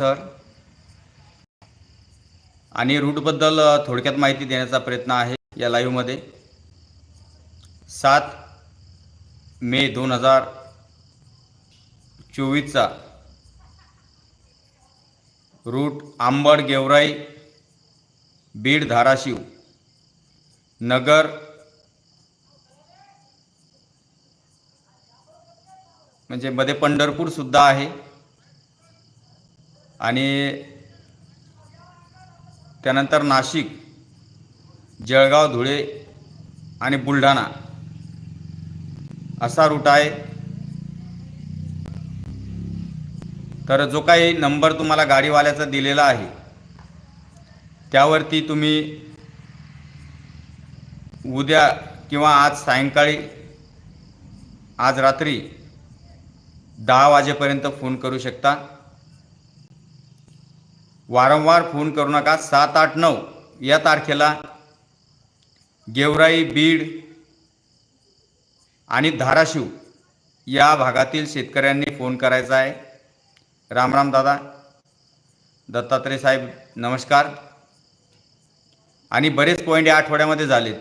Sir. आणि रूटबद्दल थोडक्यात माहिती देण्याचा प्रयत्न आहे या लाईव्हमध्ये सात मे दोन हजार चोवीसचा रूट आंबड गेवराई बीड धाराशिव नगर म्हणजे मध्ये पंढरपूरसुद्धा आहे. आणि त्यानंतर नाशिक जळगाव धुळे आणि बुलढाणा असा रूट आहे. तर जो काही नंबर तुम्हाला गाडीवाल्याचा दिलेला आहे त्यावरती तुम्ही उद्या किंवा आज सायंकाळी आज रात्री दहा वाजेपर्यंत फोन करू शकता. वारंवार फोन करू नका. सात आठ नऊ या तारखेला गेवराई बीड आणि धाराशिव या भागातील शेतकऱ्यांनी फोन करायचा आहे. राम राम दादा. दत्तात्रय साहेब नमस्कार. आणि बरेच पॉईंट या आठवड्यामध्ये झालेत.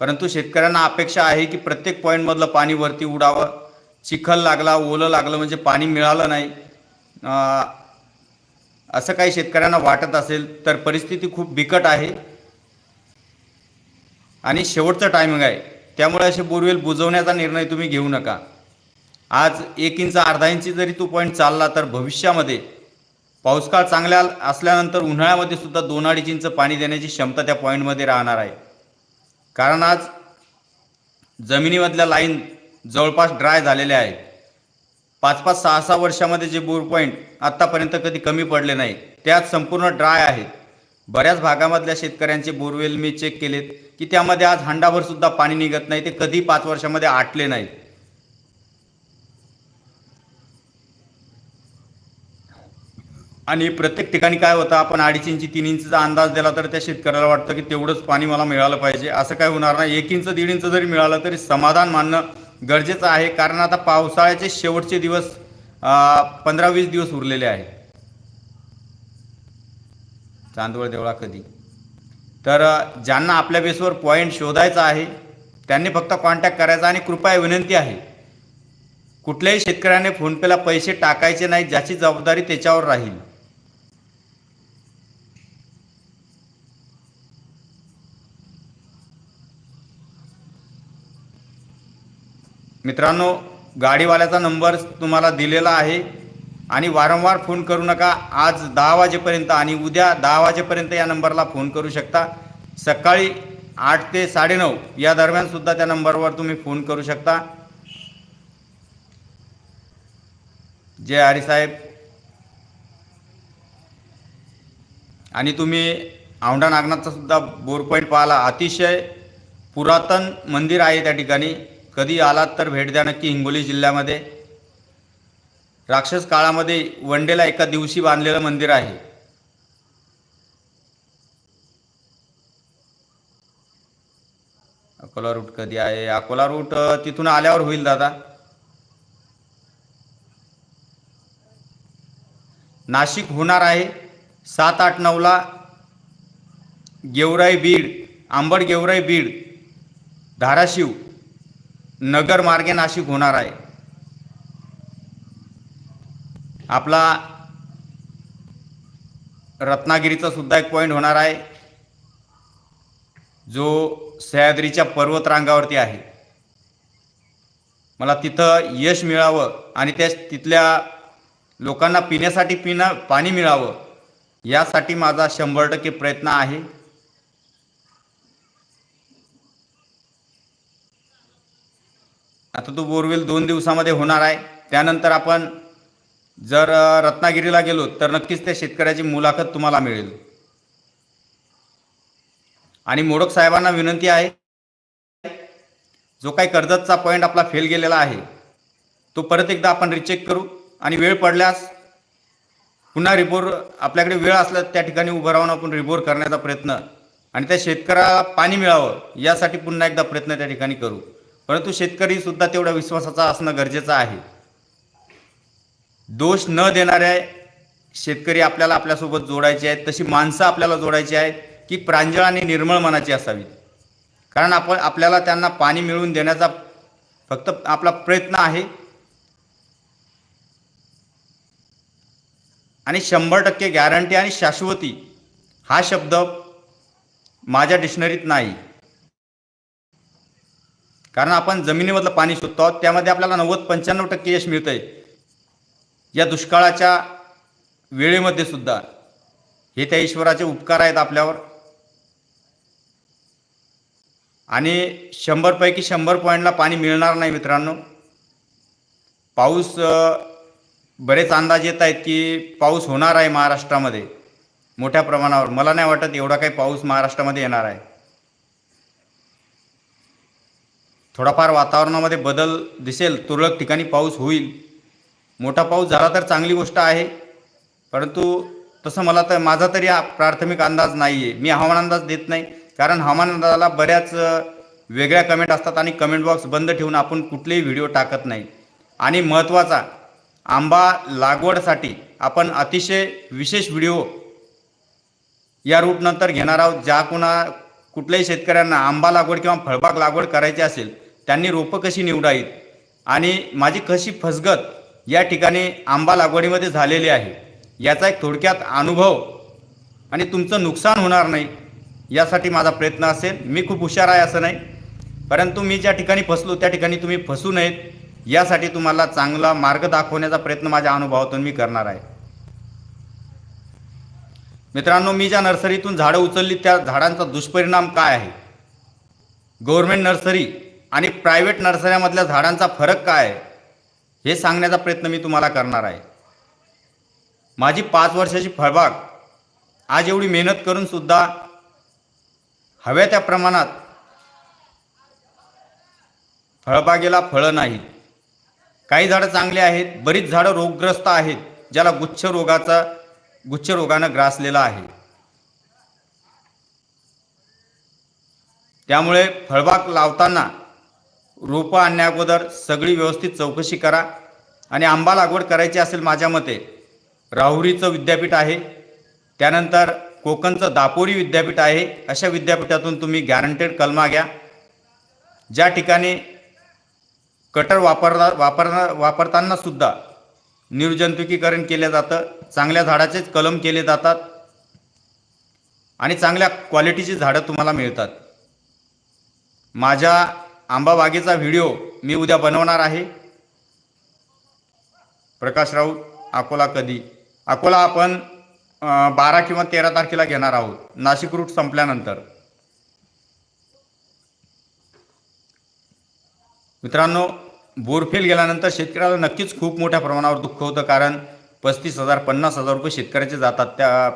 परंतु शेतकऱ्यांना अपेक्षा आहे की प्रत्येक पॉईंटमधलं पाणी वरती उडावं. चिखल लागला ओलं लागलं म्हणजे पाणी मिळालं नाही. असं काही शेतकऱ्यांना वाटत असेल तर परिस्थिती खूप बिकट आहे. आणि शेवटचं टायमिंग आहे. त्यामुळे असे बोरवेल बुजवण्याचा निर्णय तुम्ही घेऊ नका. आज एक इंच अर्धा इंची जरी तो पॉईंट चालला तर भविष्यामध्ये पाऊसकाळ चांगल्या असल्यानंतर उन्हाळ्यामध्ये सुद्धा दोन अडीच इंच पाणी देण्याची क्षमता त्या पॉईंटमध्ये राहणार आहे. कारण आज जमिनीमधल्या लाईन जवळपास ड्राय झालेल्या आहेत. पाच पाच सहा सहा वर्षामध्ये जे बोर पॉईंट आत्तापर्यंत कधी कमी पडले नाही त्यात संपूर्ण ड्राय आहेत. बऱ्याच भागामधल्या शेतकऱ्यांचे बोरवेल मी चेक केलेत की त्यामध्ये आज हंडाभर सुद्धा पाणी निघत नाही ते कधी पाच वर्षामध्ये आटले नाहीत. आणि प्रत्येक ठिकाणी काय होतं आपण अडीच इंची तीन इंचचा अंदाज दिला तर त्या शेतकऱ्याला वाटतं की तेवढंच पाणी मला मिळालं पाहिजे. असं काय होणार नाही एक इंच दीड इंच जरी मिळालं तरी समाधान मानणं गरजेचं आहे कारण आता पावसाळ्याचे शेवटचे दिवस पंधरा वीस दिवस उरलेले आहेत. चांदवड देवळा कधी? तर ज्यांना आपल्या बेसवर पॉईंट शोधायचा आहे त्यांनी फक्त कॉन्टॅक्ट करायचा आणि कृपया विनंती आहे कुठल्याही शेतकऱ्याने फोनपेला पैसे टाकायचे नाही ज्याची जबाबदारी त्याच्यावर राहील. मित्रांनो गाडीवाल्याचा नंबर तुम्हाला दिलेला आहे आणि वारंवार फोन करू नका. आज दहा वाजेपर्यंत आणि उद्या दहा वाजेपर्यंत या नंबरला फोन करू शकता. सकाळी आठ ते साडेनऊ या दरम्यानसुद्धा त्या नंबरवर तुम्ही फोन करू शकता. जय हरिसाहेब आणि तुम्ही औंढा नागनाथचा सुद्धा बोर पॉईंट पाहिला अतिशय पुरातन मंदिर आहे त्या ठिकाणी. कधी आलात तर भेट द्या नक्की हिंगोली जिल्ह्यामध्ये. राक्षस काळामध्ये वनडेला एका दिवशी बांधलेलं मंदिर आहे. अकोला रूट कधी आहे? अकोला रूट तिथून आल्यावर होईल दादा. नाशिक होणार आहे सात आठ नऊला गेवराई बीड आंबड गेवराई बीड धाराशिव. नगर मार्गे नाशिक होणार आहे. आपला रत्नागिरीचा सुद्धा एक पॉईंट होणार आहे. जो सह्याद्रीच्या पर्वतरांगावरती आहे. मला तिथं यश मिळावं आणि त्या तिथल्या लोकांना पिण्यासाठी पिणं पाणी मिळावं यासाठी माझा शंभर टक्के प्रयत्न आहे. आता तो बोरवेल दोन दिवसामध्ये होणार आहे. त्यानंतर आपण जर रत्नागिरीला गेलो तर नक्कीच त्या शेतकऱ्याची मुलाखत तुम्हाला मिळेल. आणि मोडक साहेबांना विनंती आहे जो काही कर्जतचा पॉईंट आपला फेल गेलेला आहे तो परत एकदा आपण रिचेक करू. आणि वेळ पडल्यास पुन्हा रिपोर आपल्याकडे वेळ असला त्या ठिकाणी उभं राहून आपण रिबोर करण्याचा प्रयत्न आणि त्या शेतकऱ्याला पाणी मिळावं यासाठी पुन्हा एकदा प्रयत्न त्या ठिकाणी करू. परंतु शेतकरी सुद्धा तेवढ्या विश्वासाचा असणं गरजेचं आहे. दोष न देणाऱ्या शेतकरी आपल्याला आपल्यासोबत जोडायचे आहेत तशी माणसं आपल्याला जोडायची आहेत की प्रांजळ आणि निर्मळ मनाची असावीत. कारण आपण आपल्याला त्यांना पाणी मिळवून देण्याचा फक्त आपला प्रयत्न आहे. आणि शंभर टक्के गॅरंटी आणि शाश्वती हा शब्द माझ्या डिक्शनरीत नाही. कारण आपण जमिनीमधलं पाणी शोधतो आहोत त्यामध्ये आपल्याला नव्वद पंच्याण्णव टक्के यश मिळतं आहे या दुष्काळाच्या वेळेमध्ये सुद्धा हे त्या ईश्वराचे उपकार आहेत आपल्यावर. आणि शंभरपैकी शंभर पॉईंटला पाणी मिळणार नाही मित्रांनो. पाऊस बरेच अंदाज येत आहेत की पाऊस होणार आहे महाराष्ट्रामध्ये मोठ्या प्रमाणावर. मला नाही वाटत एवढा काही पाऊस महाराष्ट्रामध्ये येणार आहे. थोडाफार वातावरणामध्ये बदल दिसेल तुरळक ठिकाणी पाऊस होईल. मोठा पाऊस झाला तर चांगली गोष्ट आहे परंतु तसं मला तर माझा तरी हा प्राथमिक अंदाज नाही आहे मी हवामान अंदाज देत नाही कारण हवामान अंदाजाला बऱ्याच वेगळ्या कमेंट असतात आणि कमेंट बॉक्स बंद ठेवून आपण कुठलेही व्हिडिओ टाकत नाही. आणि महत्त्वाचा आंबा लागवडसाठी आपण अतिशय विशेष व्हिडिओ या रूटनंतर घेणार आहोत ज्या कुणा कुठल्याही शेतकऱ्यांना आंबा लागवड किंवा फळबाग लागवड करायची असेल त्यांनी रोपं कशी निवडावीत आणि माझी कशी फसगत या ठिकाणी आंबा लागवडीमध्ये झालेली आहे याचा एक थोडक्यात अनुभव आणि तुमचं नुकसान होणार नाही यासाठी माझा प्रयत्न असेल. मी खूप हुशार आहे असं नाही परंतु मी ज्या ठिकाणी फसलो त्या ठिकाणी तुम्ही फसू नयेत यासाठी तुम्हाला चांगला मार्ग दाखवण्याचा प्रयत्न माझ्या अनुभवातून मी करणार आहे. मित्रांनो मी ज्या नर्सरीतून झाडं उचलली त्या झाडांचा दुष्परिणाम काय आहे? गव्हर्मेंट नर्सरी आणि प्रायव्हेट नर्सऱ्यामधल्या झाडांचा फरक काय? आहे हे सांगण्याचा प्रयत्न मी तुम्हाला करणार आहे. माझी पाच वर्षाची फळबाग आज एवढी मेहनत करून सुद्धा हव्या त्या प्रमाणात फळबागेला फळं नाहीत. काही झाडं चांगली आहेत बरीच झाडं रोगग्रस्त आहेत ज्याला गुच्छ रोगाचा गुच्छ रोगानं ग्रासलेला आहे. त्यामुळे फळबाग लावताना रोपं आणण्या अगोदर सगळी व्यवस्थित चौकशी करा आणि आंबा लागवड करायची असेल माझ्या मते राहुरीचं विद्यापीठ आहे त्यानंतर कोकणचं दापोरी विद्यापीठ आहे अशा विद्यापीठातून तुम्ही गॅरंटेड कलमा घ्या. ज्या ठिकाणी कटर वापरला वापरणार वापरताना सुद्धा निर्जंतुकीकरण केलं जातं चांगल्या झाडाचेच कलम केले जातात आणि चांगल्या क्वालिटीची झाडं तुम्हाला मिळतात. माझ्या आंबा बागेचा व्हिडिओ मी उद्या बनवणार आहे. प्रकाश राऊत अकोला कधी? अकोला आपण बारा किंवा तेरा तारखेला घेणार आहोत. नाशिक रूट संपल्यानंतर. मित्रांनो बोरफेल गेल्यानंतर शेतकऱ्याला नक्कीच खूप मोठ्या प्रमाणावर दुःख होतं कारण पस्तीस हजार पन्नास हजार रुपये शेतकऱ्याचे जातात त्या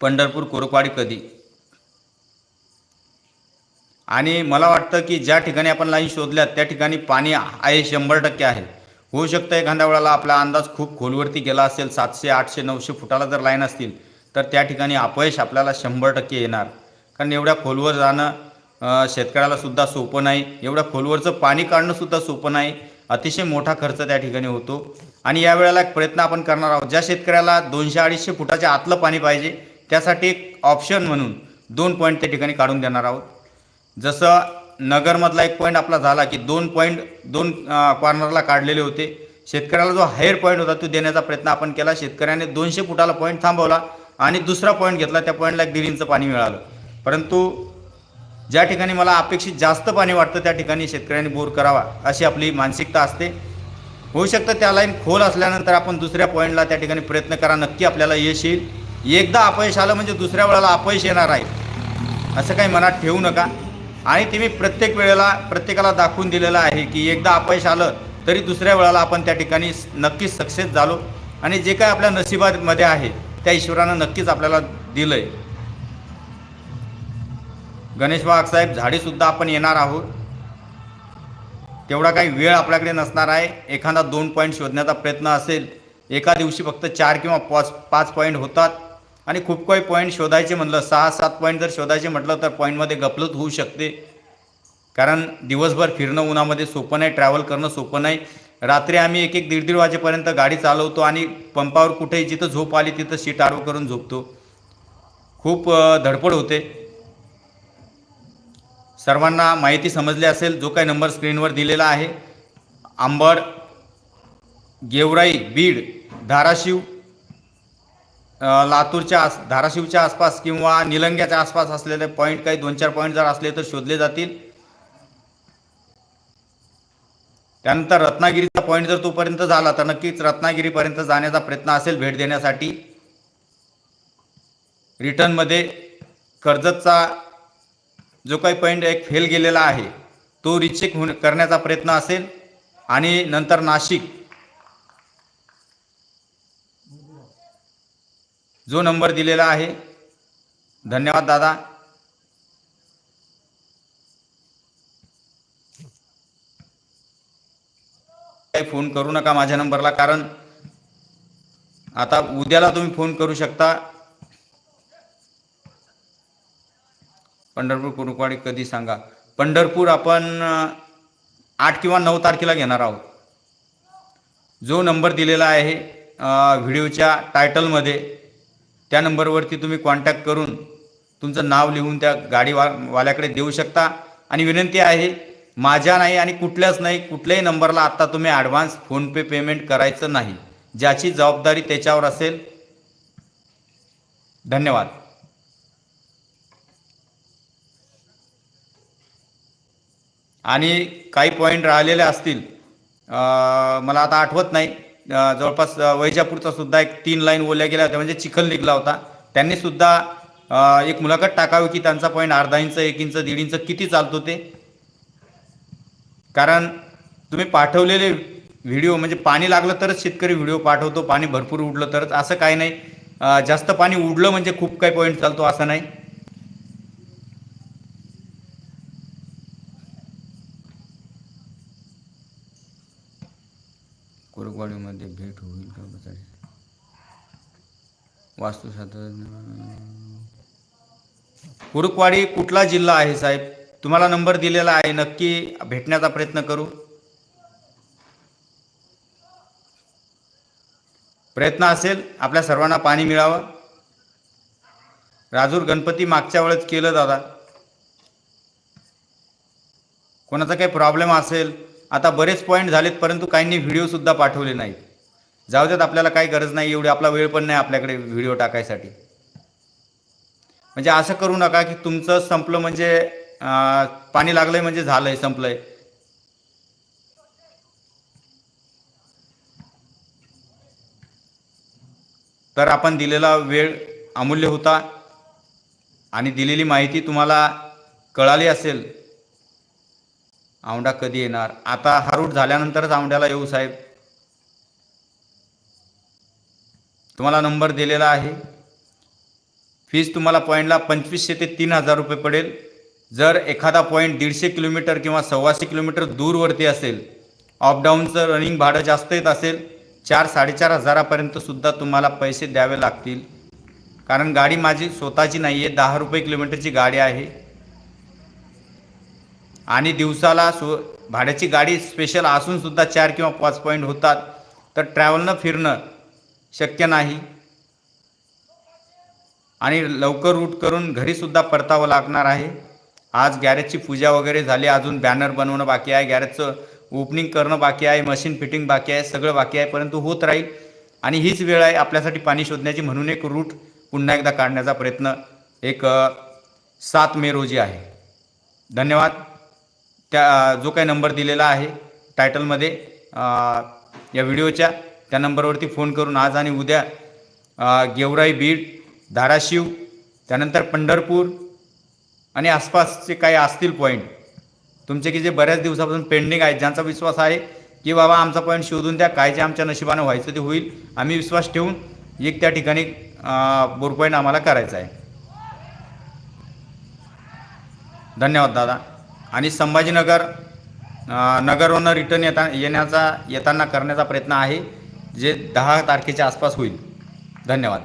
पंढरपूर कोरकवाडी कधी? आणि मला वाटतं की ज्या ठिकाणी आपण लाईन शोधल्या त्या ठिकाणी पाणी आहे शंभर टक्के आहे. होऊ शकतं एखाद्या वेळेला आपला अंदाज खूप खोलवरती गेला असेल सातशे आठशे नऊशे फुटाला जर लाईन असतील तर त्या ठिकाणी अपयश आपल्याला शंभर टक्के येणार. कारण एवढ्या खोलवर जाणं शेतकऱ्यालासुद्धा शेतकऱ्याला सुद्धा सोपं नाही. एवढ्या खोलवरचं पाणी काढणं सुद्धा सोपं नाही. अतिशय मोठा खर्च त्या ठिकाणी होतो. आणि या वेळेला एक प्रयत्न आपण करणार आहोत. ज्या शेतकऱ्याला दोनशे अडीचशे फुटाच्या आतलं पाणी पाहिजे त्यासाठी एक ऑप्शन म्हणून दोन पॉईंट त्या ठिकाणी काढून देणार आहोत. जसं नगरमधला एक पॉईंट आपला झाला की दोन पॉईंट दोन कॉर्नरला काढलेले होते. शेतकऱ्याला जो हायर पॉईंट होता तो देण्याचा प्रयत्न आपण केला. शेतकऱ्याने दोनशे फुटाला पॉईंट थांबवला आणि दुसरा पॉईंट घेतला. त्या पॉईंटला एक दीड इंच पाणी मिळालं. परंतु ज्या ठिकाणी मला अपेक्षित जास्त पाणी वाटतं त्या ठिकाणी शेतकऱ्यांनी बोर करावा अशी आपली मानसिकता असते. होऊ शकतं त्या लाईन खोल असल्यानंतर आपण दुसऱ्या पॉईंटला त्या ठिकाणी प्रयत्न करा. नक्की आपल्याला यश येईल. एकदा अपयश आलं म्हणजे दुसऱ्या वेळेला अपयश येणार आहे. असं काही मनात ठेवू नका. आणि ते मी प्रत्येक वेळेला प्रत्येकाला दाखवून दिलेलं आहे की एकदा अपयश आलं तरी दुसऱ्या वेळेला आपण त्या ठिकाणी नक्कीच सक्सेस झालो. आणि जे काय आपल्या नशिबामध्ये आहे त्या ईश्वरानं नक्कीच आपल्याला दिलं आहे गणेश वाघ साहेब आपण येणार आहोत. तेवढा काही वेळ आपल्याकडे नसणार आहे. एखादा दोन पॉईंट शोधण्याचा प्रयत्न असेल एका दिवशी फक्त चार किंवा पाच पाच पॉईंट होतात. आणि खूप काही पॉईंट शोधायचे म्हटलं सहा सात पॉईंट जर शोधायचे म्हटलं तर पॉईंटमध्ये गपलत होऊ शकते. कारण दिवसभर फिरणं उन्हामध्ये सोपं नाही ट्रॅव्हल करणं सोपं नाही. रात्री आम्ही एक एक दीड दीड वाजेपर्यंत गाडी चालवतो आणि पंपावर कुठेही जिथं झोप आली तिथं सीट आडवं करून झोपतो. खूप धडपड होते. सर्वांना माहिती समजली असेल जो काही नंबर स्क्रीनवर दिलेला आहे. आंबड गेवराई बीड धाराशिव लातूरच्या आस धाराशिवच्या आसपास किंवा निलंग्याच्या आसपास असलेले पॉईंट काही दोन चार पॉईंट जर असले तर शोधले जातील. त्यानंतर रत्नागिरीचा पॉईंट जर तोपर्यंत झाला तर नक्कीच रत्नागिरीपर्यंत जाण्याचा प्रयत्न असेल भेट देण्यासाठी. रिटर्नमध्ये कर्जतचा जो काही पॉईंट एक फेल गेलेला आहे तो रिचेक होण करण्याचा प्रयत्न असेल. आणि नंतर नाशिक जो नंबर दिलेला आहे. धन्यवाद दादा. काही फोन करू नका माझ्या नंबरला कारण आता उद्याला तुम्ही फोन करू शकता. पंढरपूर कुरुकवाडी कधी सांगा. पंढरपूर आपण आठ किंवा नऊ तारखेला घेणार आहोत. जो नंबर दिलेला आहे व्हिडिओच्या टायटलमध्ये त्या नंबरवरती तुम्ही कॉन्टॅक्ट करून तुमचं नाव लिहून त्या गाडीवा वाल्याकडे देऊ शकता. आणि विनंती आहे माझ्या नाही आणि कुठल्याच नाही कुठल्याही नंबरला आत्ता तुम्ही ॲडव्हान्स फोनपे पेमेंट करायचं नाही. ज्याची जबाबदारी त्याच्यावर असेल. धन्यवाद. आणि काही पॉईंट राहिलेले असतील मला आता आठवत नाही. जवळपास वैजापूरचा सुद्धा एक तीन लाईन ओल्या गेल्या होत्या म्हणजे चिखल निघला होता. त्यांनी सुद्धा एक मुलाखत टाकावी की त्यांचा पॉईंट अर्धा इंच एक इंच दीड इंच किती चालतो ते? कारण तुम्ही पाठवलेले व्हिडिओ म्हणजे पाणी लागलं तरच शेतकरी व्हिडिओ पाठवतो पाणी भरपूर उडलं तरच. असं काही नाही. जास्त पाणी उडलं म्हणजे खूप काही पॉईंट चालतो असं नाही कुरुकवाडीमध्ये भेट होईल का बचारी वास्तुशास्त्र कुरुकवाडी कुठला जिल्हा आहे साहेब? तुम्हाला नंबर दिलेला आहे. नक्की भेटण्याचा प्रयत्न करू. प्रयत्न असेल आपल्या सर्वांना पाणी मिळावं. राजूर गणपती मागच्या वेळेस केलं दादा. कोणाचा काही प्रॉब्लेम असेल? आता बरेच पॉईंट झालेत परंतु काहींनी व्हिडिओसुद्धा पाठवले नाहीत. जाऊ देत आपल्याला काही गरज नाही एवढी आपला वेळ पण नाही आपल्याकडे व्हिडिओ टाकायसाठी. म्हणजे असं करू नका की तुमचं संपलं म्हणजे पाणी लागलंय म्हणजे झालंय संपलंय. तर आपण दिलेला वेळ अमूल्य होता आणि दिलेली माहिती तुम्हाला कळाली असेल. औंढा कधी येणार? आता हारूट झाल्यानंतरच औंढ्याला येऊ साहेब. तुम्हाला नंबर दिलेला आहे. फीज तुम्हाला पॉईंटला पंचवीसशे ते तीन हजार रुपये पडेल. जर एखादा पॉईंट दीडशे किलोमीटर किंवा सव्वाशे किलोमीटर दूरवरती असेल अपडाऊनचं रनिंग भाडं जास्त येत असेल चार साडेचार हजारापर्यंत सुद्धा तुम्हाला पैसे द्यावे लागतील. कारण गाडी माझी स्वतःची नाही आहे दहा रुपये किलोमीटरची गाडी आहे. आणि दिवसाला सो भाड्याची गाडी स्पेशल असूनसुद्धा चार किंवा पाच पॉईंट होतात. तर ट्रॅव्हलनं फिरणं शक्य नाही. आणि लवकर रूट करून घरीसुद्धा परतावं लागणार आहे. आज गॅरेजची पूजा वगैरे झाली अजून बॅनर बनवणं बाकी आहे गॅरेजचं ओपनिंग करणं बाकी आहे मशीन फिटिंग बाकी आहे सगळं बाकी आहे परंतु होत राहील. आणि हीच वेळ आहे आपल्यासाठी पाणी शोधण्याची म्हणून एक रूट पुन्हा एकदा काढण्याचा प्रयत्न एक सात मे रोजी आहे. धन्यवाद. त्या जो काही नंबर दिलेला आहे टायटलमध्ये या व्हिडिओच्या त्या नंबरवरती फोन करून आज आणि उद्या गेवराई बीड धाराशिव त्यानंतर पंढरपूर आणि आसपासचे काही असतील पॉईंट तुमचे की जे बऱ्याच दिवसापासून पेंडिंग आहेत ज्यांचा विश्वास आहे की बाबा आमचा पॉईंट शोधून द्या काय जे आमच्या नशिबानं व्हायचं ते होईल आम्ही विश्वास ठेवून एक त्या ठिकाणी बोर पॉईंट आम्हाला करायचा आहे. धन्यवाद दादा. आणि संभाजीनगर नगरवरनं रिटर्न येता येण्याचा येताना करण्याचा प्रयत्न आहे. जे दहा तारखेच्या आसपास होईल. धन्यवाद.